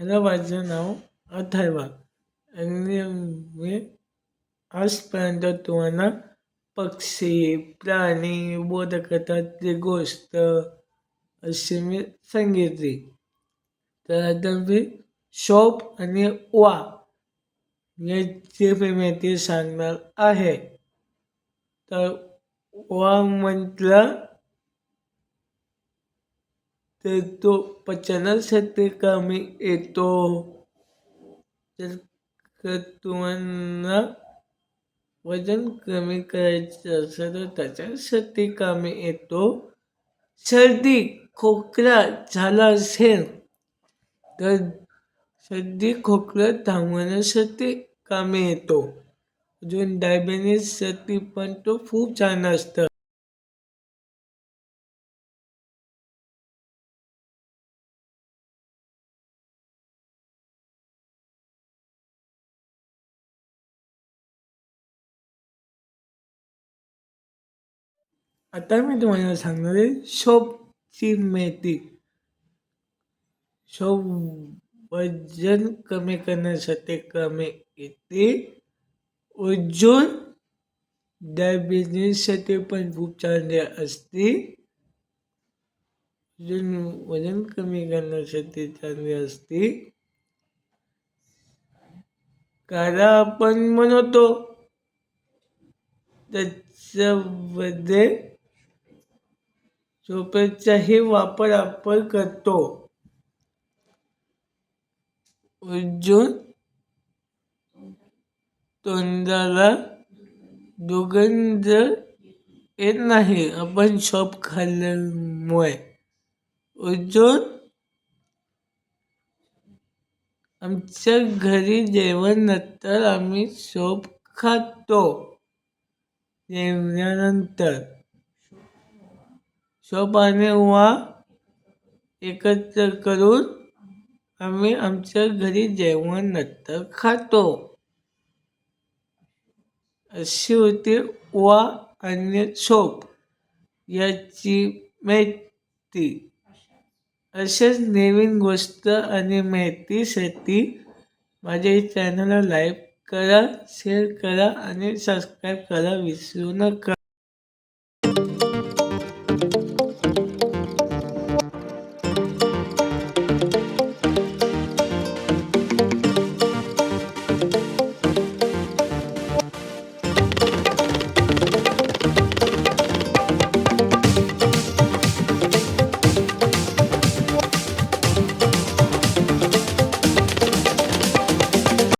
ह्याला माझं नाव अथर्वा. आणि मी आजपर्यंत तुम्हाला पक्षी प्राणी बोधकथातली गोष्ट अशी मी सांगितली. तर आता मी शॉप आणि वा याची मी माहिती सांगणार आहे. तर वा म्हटलं तर तो पचनासाठी कमी येतो तर तुम्हाला वजन कमी करायचं असेल तर त्याच्यासाठी कमी येतो सर्दी खोकला झाला असेल तर सर्दी खोकला थांबवण्यासाठी कामे येतो। अजून डायबिटीससाठी पण तो खूप छान असतं। आता मी तुम्हाला सांगणार आहे शोपची मेथी शोप वजन कमी करण्यासाठी कमी येते. अजून डायबिटीससाठी पण खूप चांगले असते. अजून वजन कमी करण्यासाठी चांगली असते. कारण आपण म्हणतो. त्याच्यामध्ये झोपेचाही वापर आपण करतो. अजून तोंडाला दुर्गंध येत नाही. आपण शॉप खाल्ल्यामुळे. अजून आमच्या घरी जेवण नंतर आम्ही शॉप खातो. जेवणानंतर शॉप आणि वा एकत्र करून आम्ही आमच्या घरी जेवण नंतर खातो. अशी होती उवा आणि सोप याची माहिती. असेच नवीन गोष्ट आणि माहितीसाठी माझ्या चॅनलला लाईक करा शेअर करा आणि सबस्क्राईब करा विसरू नका.